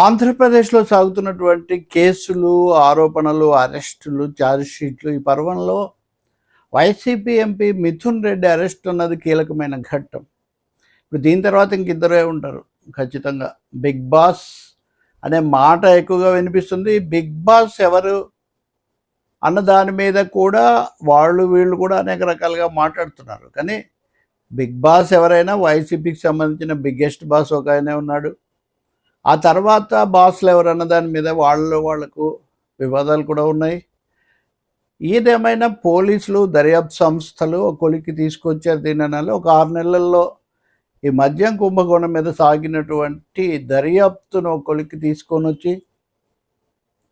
ఆంధ్రప్రదేశ్లో సాగుతున్నటువంటి కేసులు ఆరోపణలు అరెస్టులు ఛార్జ్షీట్లు ఈ పర్వంలో YCP MP Mithun Reddy arrest అన్నది కీలకమైన ఘట్టం. ఇప్పుడు దీని తర్వాత ఇంక ఇద్దరే ఉంటారు. ఖచ్చితంగా బిగ్ బాస్ అనే మాట ఎక్కువగా వినిపిస్తుంది. బిగ్ బాస్ ఎవరు అన్న దాని మీద కూడా వాళ్ళు వీళ్ళు కూడా అనేక రకాలుగా మాట్లాడుతున్నారు. కానీ బిగ్ బాస్ ఎవరైనా వైసీపీకి సంబంధించిన బిగ్గెస్ట్ బాస్ ఒక ఆయనే ఉన్నాడు. ఆ తర్వాత బాసులు ఎవరన్న దాని మీద వాళ్ళ వాళ్ళకు వివాదాలు కూడా ఉన్నాయి. ఏదేమైనా పోలీసులు దర్యాప్తు సంస్థలు ఒక కొలికి తీసుకొచ్చారు దీని ఒక ఆరు నెలల్లో. ఈ మద్యం కుంభకోణం మీద సాగినటువంటి దర్యాప్తును ఒక కొలికి తీసుకొని వచ్చి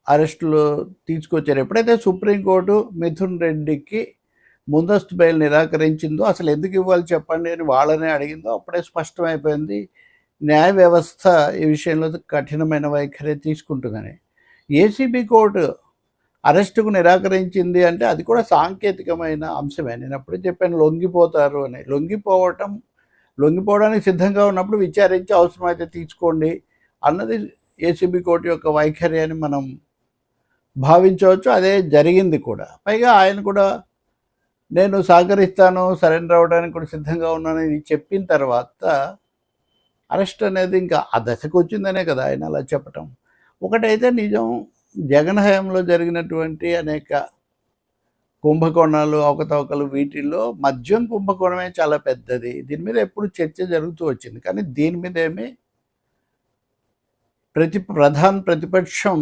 అరెస్టులు తీసుకొచ్చారు. ఎప్పుడైతే సుప్రీంకోర్టు మిథున్ రెడ్డికి ముందస్తు బెయిల్ నిరాకరించిందో అసలు ఎందుకు ఇవ్వాలి చెప్పండి అని వాళ్ళనే అడిగిందో అప్పుడే స్పష్టమైపోయింది. న్యాయ వ్యవస్థ ఈ విషయంలో కఠినమైన వైఖరి తీసుకుంటుందని. ఏసీబీ కోర్టు అరెస్టుకు నిరాకరించింది అంటే అది కూడా సాంకేతికమైన అంశమే. నేను అప్పుడే చెప్పాను లొంగిపోతారు అని. లొంగిపోవటం లొంగిపోవడానికి సిద్ధంగా ఉన్నప్పుడు విచారించి అవసరమైతే తీసుకోండి అన్నది ఏసీబీ కోర్టు యొక్క వైఖరి అని మనం భావించవచ్చు. అదే జరిగింది కూడా. పైగా ఆయన కూడా నేను సహకరిస్తాను సరెండర్ అవ్వడానికి కూడా సిద్ధంగా ఉన్నానని చెప్పిన తర్వాత అరెస్ట్ అనేది ఇంకా ఆ దశకు వచ్చిందనే కదా ఆయన అలా చెప్పటం. ఒకటైతే నిజం జగన్ హయాంలో జరిగినటువంటి అనేక కుంభకోణాలు అవకతవకలు వీటిల్లో మద్యం కుంభకోణమే చాలా పెద్దది. దీని మీద ఎప్పుడు చర్చ జరుగుతూ వచ్చింది. కానీ దీని మీద ఏమి ప్రతి ప్రధాన ప్రతిపక్షం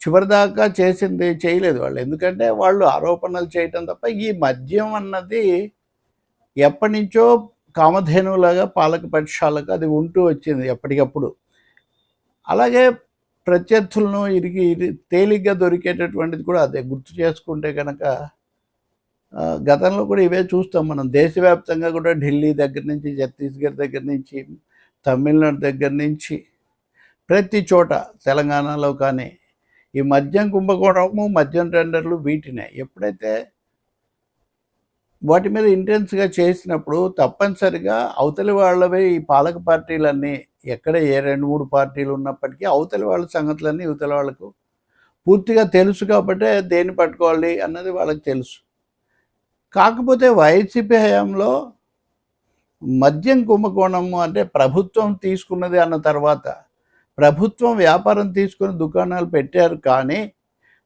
చివరిదాకా చేసింది చేయలేదు వాళ్ళు. ఎందుకంటే వాళ్ళు ఆరోపణలు చేయటం తప్ప ఈ మద్యం అన్నది ఎప్పటి నుంచో కామధేనువులాగా పాలక పక్షాలకు అది ఉంటూ వచ్చింది ఎప్పటికప్పుడు. అలాగే ప్రత్యర్థులను ఇరిగి ఇరి- తేలిగ్గా దొరికేటటువంటిది కూడా అదే. గుర్తు చేసుకుంటే కనుక గతంలో కూడా ఇవే చూస్తాం మనం. దేశవ్యాప్తంగా కూడా ఢిల్లీ దగ్గర నుంచి ఛత్తీస్గఢ్ దగ్గర నుంచి తమిళనాడు దగ్గర నుంచి ప్రతి చోట తెలంగాణలో కానీ ఈ మద్యం కుంభకోణము మద్యం టెండర్లు వీటినే. ఎప్పుడైతే వాటి మీద ఇంటెన్స్గా చేసినప్పుడు తప్పనిసరిగా అవతలి వాళ్ళవే ఈ పాలక పార్టీలన్నీ ఎక్కడ ఏ రెండు మూడు పార్టీలు ఉన్నప్పటికీ అవతలి వాళ్ళ సంగతులన్నీ ఇవతల వాళ్ళకు పూర్తిగా తెలుసు కాబట్టి దేన్ని పట్టుకోవాలి అన్నది వాళ్ళకి తెలుసు. కాకపోతే వైసీపీ హయాంలో మద్యం కుంభకోణము అంటే ప్రభుత్వం తీసుకున్నది అన్న తర్వాత ప్రభుత్వం వ్యాపారం తీసుకుని దుకాణాలు పెట్టారు కానీ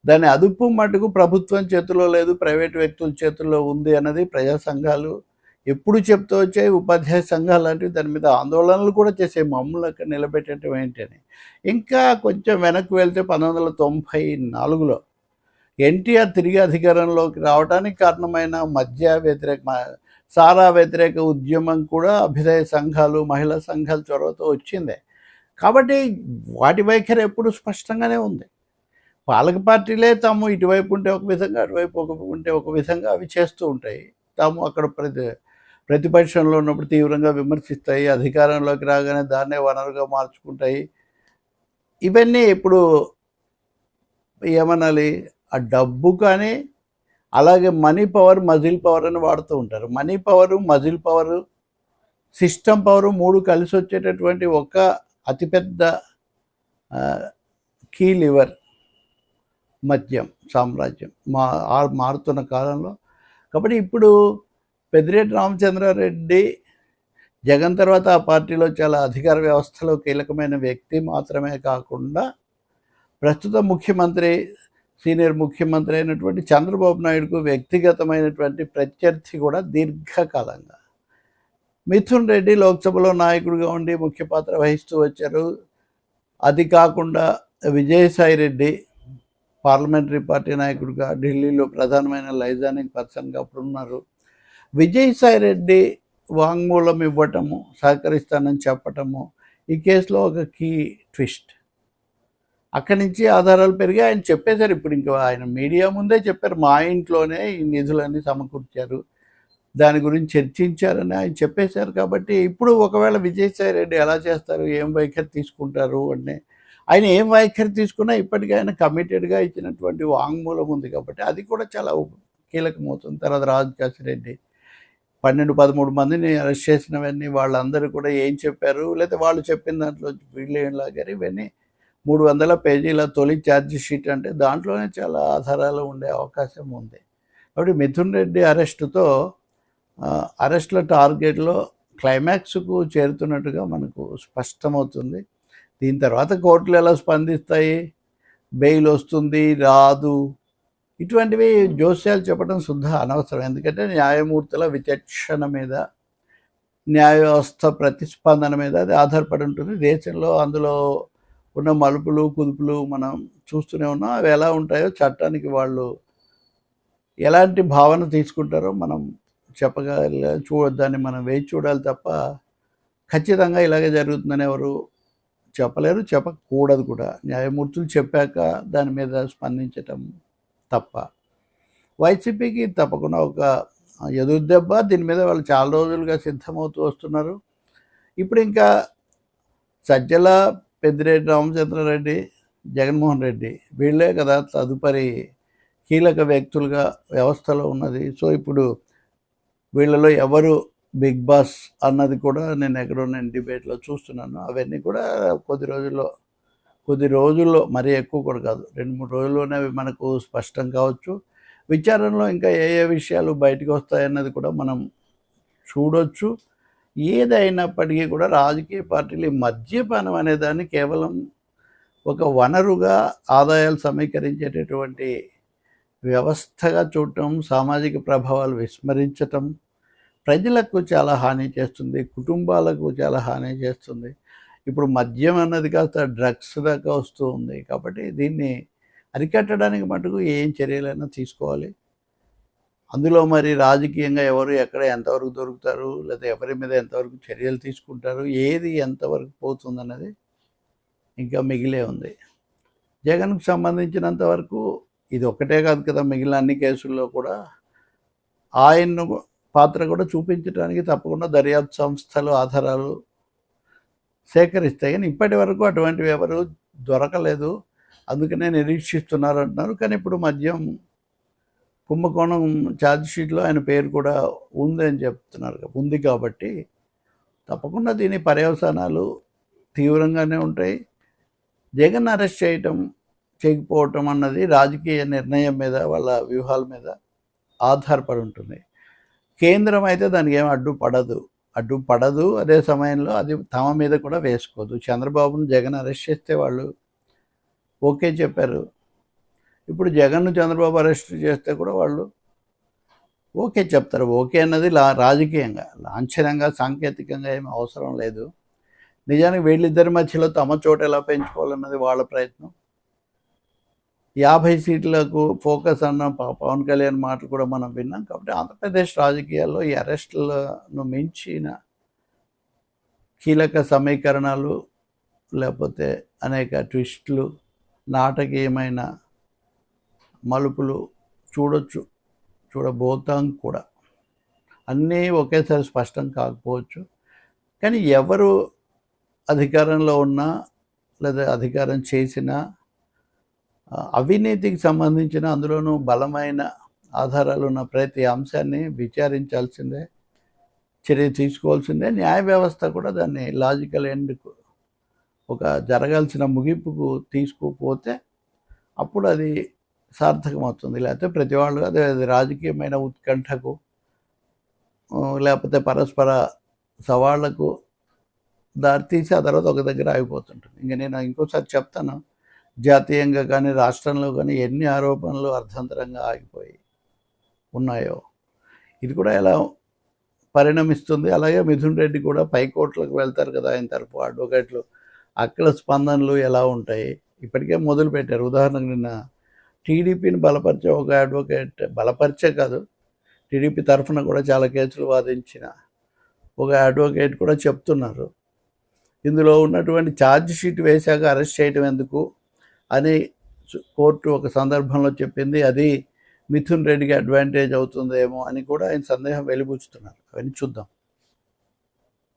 దాని అదుపు మటుకు ప్రభుత్వం చేతిలో లేదు ప్రైవేట్ వ్యక్తుల చేతుల్లో ఉంది అన్నది ప్రజా సంఘాలు ఎప్పుడు చెప్తూ వచ్చాయి. ఉపాధ్యాయ సంఘాలు లాంటివి దాని మీద ఆందోళనలు కూడా చేసే మమ్మల్ని నిలబెట్టడం ఏంటని. ఇంకా కొంచెం వెనక్కి వెళ్తే పంతొమ్మిది వందల తొంభై నాలుగులో ఎన్టీఆర్ తిరిగి అధికారంలోకి రావడానికి కారణమైన మధ్య వ్యతిరేక సారా వ్యతిరేక ఉద్యమం కూడా అభ్యుదయ సంఘాలు మహిళా సంఘాల చొరవతో వచ్చిందే. కాబట్టి వాటి వైఖరి ఎప్పుడు స్పష్టంగానే ఉంది. పాలక పార్టీలే తాము ఇటువైపు ఉంటే ఒక విధంగా అటువైపు ఒక ఉంటే ఒక విధంగా అవి చేస్తూ ఉంటాయి. తాము అక్కడ ప్రతి ప్రతిపక్షంలో ఉన్నప్పుడు తీవ్రంగా విమర్శిస్తాయి అధికారంలోకి రాగానే దాన్నే వనరుగా మార్చుకుంటాయి. ఇవన్నీ ఇప్పుడు ఏమనాలి? ఆ డబ్బు కానీ అలాగే మనీ పవర్ మజిల్ పవర్ అని వాడుతూ ఉంటారు. Money power muscle power system power మూడు కలిసి వచ్చేటటువంటి ఒక అతిపెద్ద కీ లివర్ మద్యం సామ్రాజ్యం మా మారుతున్న కాలంలో. కాబట్టి ఇప్పుడు పెద్దిరెడ్డి రామచంద్రారెడ్డి జగన్ తర్వాత ఆ పార్టీలో చాలా అధికార వ్యవస్థలో కీలకమైన వ్యక్తి మాత్రమే కాకుండా ప్రస్తుత ముఖ్యమంత్రి సీనియర్ ముఖ్యమంత్రి అయినటువంటి చంద్రబాబు నాయుడుకు వ్యక్తిగతమైనటువంటి ప్రత్యర్థి కూడా దీర్ఘకాలంగా. మిథున్ రెడ్డి లోక్సభలో నాయకుడిగా ఉండి ముఖ్య పాత్ర వహిస్తూ వచ్చారు. అది కాకుండా విజయసాయి రెడ్డి పార్లమెంటరీ పార్టీ నాయకుడిగా ఢిల్లీలో ప్రధానమైన లైజానింగ్ పర్సన్గా అప్పుడు ఉన్నారు విజయసాయి రెడ్డి వాంగ్మూలం ఇవ్వటము సహకరిస్తానని చెప్పటము ఈ కేసులో ఒక కీ ట్విస్ట్. అక్కడి నుంచి ఆధారాలు పెరిగి ఆయన చెప్పేశారు. ఇప్పుడు ఇంకా ఆయన మీడియా ముందే చెప్పారు. మా ఇంట్లోనే ఈ నిధులన్నీ సమకూర్చారు. దాని గురించి చర్చించారని ఆయన చెప్పేశారు కాబట్టి ఇప్పుడు ఒకవేళ విజయసాయి రెడ్డి ఎలా చేస్తారు ఏం వైఖరి తీసుకుంటారు అంటే ఆయన ఏం వైఖరి తీసుకున్నా ఇప్పటికీ ఆయన కమిటెడ్గా ఇచ్చినటువంటి వాంగ్మూలం ఉంది కాబట్టి అది కూడా చాలా కీలకమవుతుంది. తర్వాత రాజకాశి రెడ్డి పన్నెండు పదమూడు మందిని అరెస్ట్ చేసినవన్నీ వాళ్ళందరూ కూడా ఏం చెప్పారు? లేకపోతే వాళ్ళు చెప్పిన దాంట్లో వీళ్ళు ఇవన్నీ మూడు వందల పేజీల తొలి ఛార్జ్ షీట్ అంటే దాంట్లోనే చాలా ఆధారాలు ఉండే అవకాశం ఉంది. కాబట్టి మిథున్ రెడ్డి అరెస్టుతో అరెస్ట్ల అరెస్టుల టార్గెట్లో క్లైమాక్స్కు చేరుతున్నట్టుగా మనకు స్పష్టమవుతుంది. దీని తర్వాత కోర్టులు ఎలా స్పందిస్తాయి? బెయిల్ వస్తుంది రాదు. ఇటువంటివి జోస్యాలు చెప్పడం శుద్ధ అనవసరం. ఎందుకంటే న్యాయమూర్తుల విచక్షణ మీద న్యాయ వ్యవస్థ ప్రతిస్పందన మీద అది ఆధారపడి ఉంటుంది. దేశంలో అందులో ఉన్న మలుపులు కుదుపులు మనం చూస్తూనే ఉన్నాం. అవి ఎలా ఉంటాయో చట్టానికి వాళ్ళు ఎలాంటి భావన తీసుకుంటారో మనం చెప్పగల చూడొద్దని మనం వేచి చూడాలి తప్ప ఖచ్చితంగా ఇలాగే జరుగుతుందని ఎవరు చెప్పలేరు చెప్పకూడదు కూడా. న్యాయమూర్తులు చెప్పాక దాని మీద స్పందించటం తప్ప. వైసీపీకి తప్పకుండా ఒక ఎదురు దెబ్బ. దీని మీద వాళ్ళు చాలా రోజులుగా సిద్ధమవుతూ వస్తున్నారు. ఇప్పుడు ఇంకా సజ్జల పెద్దిరెడ్డి రామచంద్రారెడ్డి జగన్మోహన్ రెడ్డి వీళ్ళే కదా తదుపరి కీలక వ్యక్తులుగా వ్యవస్థలో ఉన్నది. సో ఇప్పుడు వీళ్ళలో ఎవరు బిగ్ బాస్ అన్నది కూడా నేను ఎక్కడో నేను డిబేట్లో చూస్తున్నాను. అవన్నీ కూడా కొద్ది రోజుల్లో కొద్ది రోజుల్లో మరీ ఎక్కువ కూడా కాదు. రెండు మూడు రోజుల్లోనే అవి మనకు స్పష్టం కావచ్చు. విచారణలో ఇంకా ఏ ఏ విషయాలు బయటకు వస్తాయన్నది కూడా మనం చూడొచ్చు. ఏదైనప్పటికీ కూడా రాజకీయ పార్టీలు మద్యపానం అనే దాన్ని కేవలం ఒక వనరుగా ఆదాయాలు సమీకరించేటటువంటి వ్యవస్థగా చూడటం సామాజిక ప్రభావాలు విస్మరించటం ప్రజలకు చాలా హాని చేస్తుంది కుటుంబాలకు చాలా హాని చేస్తుంది. ఇప్పుడు మద్యం అన్నది కాస్త డ్రగ్స్ దాకా వస్తూ ఉంది కాబట్టి దీన్ని అరికట్టడానికి మటుకు ఏం చర్యలైనా తీసుకోవాలి. అందులో మరి రాజకీయంగా ఎవరు ఎక్కడ ఎంతవరకు దొరుకుతారు లేదా ఎవరి మీద ఎంతవరకు చర్యలు తీసుకుంటారు ఏది ఎంతవరకు పోతుందన్నది ఇంకా మిగిలే ఉంది. జగన్కు సంబంధించినంత వరకు ఇది ఒక్కటే కాదు కదా మిగిలిన అన్ని కేసుల్లో కూడా ఆయన్ను పాత్ర కూడా చూపించడానికి తప్పకుండా దర్యాప్తు సంస్థలు ఆధారాలు సేకరిస్తాయి. కానీ ఇప్పటి వరకు అటువంటివి ఎవరు దొరకలేదు. అందుకనే నిరీక్షిస్తున్నారు అంటున్నారు. కానీ ఇప్పుడు మద్యం కుంభకోణం ఛార్జ్ షీట్లో ఆయన పేరు కూడా ఉంది అని చెప్తున్నారు. ఉంది కాబట్టి తప్పకుండా దీని పర్యవసానాలు తీవ్రంగానే ఉంటాయి. జగన్ అరెస్ట్ చేయటం చేయకపోవటం అన్నది రాజకీయ నిర్ణయం మీద వాళ్ళ వ్యూహాల మీద ఆధారపడి ఉంటుంది. కేంద్రం అయితే దానికి ఏం అడ్డు పడదు. అదే సమయంలో అది తమ మీద కూడా వేసుకోదు. చంద్రబాబును జగన్ అరెస్ట్ చేస్తే వాళ్ళు ఓకే చెప్పారు. ఇప్పుడు జగన్ను చంద్రబాబు అరెస్ట్ చేస్తే కూడా వాళ్ళు ఓకే చెప్తారు. ఓకే అన్నది లా రాజకీయంగా లాంఛనంగా సాంకేతికంగా ఏమి అవసరం లేదు. నిజానికి వీళ్ళిద్దరి మధ్యలో తమ చోట ఎలా పెంచుకోవాలన్నది వాళ్ళ ప్రయత్నం. యాభై సీట్లకు ఫోకస్ అన్న. ప- పవన్ కళ్యాణ్ మాటలు కూడా మనం విన్నాం. కాబట్టి ఆంధ్రప్రదేశ్ రాజకీయాల్లో ఈ అరెస్టులను మించిన కీలక సమీకరణాలు లేకపోతే అనేక ట్విస్టులు నాటకీయమైన మలుపులు చూడొచ్చు చూడబోతాం కూడా. అన్నీ ఒకేసారి స్పష్టం కాకపోవచ్చు. కానీ ఎవరు అధికారంలో ఉన్నా లేదా అధికారం చేసినా అవినీతికి సంబంధించిన అందులోనూ బలమైన ఆధారాలు ఉన్న ప్రతి అంశాన్ని విచారించాల్సిందే చర్య తీసుకోవాల్సిందే. న్యాయ వ్యవస్థ కూడా దాన్ని లాజికల్ ఎండ్కు ఒక జరగాల్సిన ముగింపుకు తీసుకుపోతే అప్పుడు అది సార్థకమవుతుంది. లేకపోతే ప్రతి వాళ్ళు అదే అది రాజకీయమైన ఉత్కంఠకు లేకపోతే పరస్పర సవాళ్ళకు దారితీసి ఆ తర్వాత ఒక దగ్గర ఆగిపోతుంటుంది. ఇంకా నేను ఇంకోసారి చెప్తాను. జాతీయంగా కానీ రాష్ట్రంలో కానీ ఎన్ని ఆరోపణలు అర్థంతరంగా ఆగిపోయి ఉన్నాయో. ఇది కూడా ఎలా పరిణమిస్తుంది? అలాగే మిథున్ రెడ్డి కూడా పైకోట్లకు వెళ్తారు కదా ఆయన తరపు అడ్వకేట్లు. అక్కడ స్పందనలు ఎలా ఉంటాయి? ఇప్పటికే మొదలు పెట్టారు. ఉదాహరణకు నిన్న టీడీపీని బలపరిచే ఒక అడ్వకేట్ బలపరిచే కాదు టీడీపీ తరఫున కూడా చాలా కేసులు వాదించిన ఒక అడ్వకేట్ కూడా చెప్తున్నారు. ఇందులో ఉన్నటువంటి ఛార్జ్ షీట్ వేశాక అరెస్ట్ చేయడం ఎందుకు? అని కోర్టు ఒక సందర్భంలో చెప్పింది అది మిథున్ రెడ్డికి అడ్వాంటేజ్ అవుతుందేమో అని కూడా ఆయన సందేహం వెలిబుచ్చుతున్నారు. అవన్నీ చూద్దాం.